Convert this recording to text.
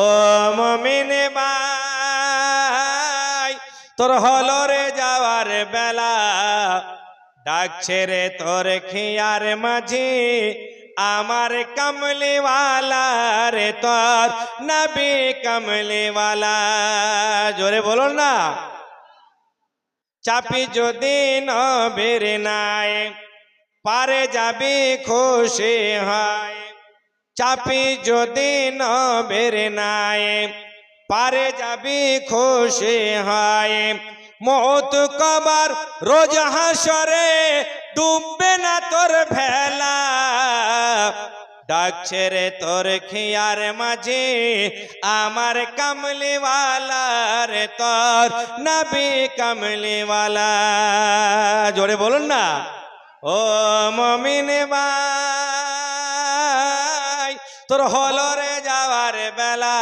ও মমিন ভাই, তোর হলো রে যাওয়ার বেলা ডাকছে রে তোর খিয়ার মাঝি, আমার কমলিওয়ালা রে তোর নবী কমলিওয়ালা। জোরে বলো না। চাপি যদি নবীর নাই, পারে যাবি খুশি হয়। চাপি যদি নবের নাই, পারে যাবি খুশি হয়। মত কবার রোজ হাসরে ডুববে না তোর ভেলা। ডাকছে রে তোর খিয়ার মাঝে, আমার কামলিওয়ালা রে তোর নবী কামলিওয়ালা। জোরে বলুন না, ও মমিন ভাই তোর হলরে যাওয়ার বেলা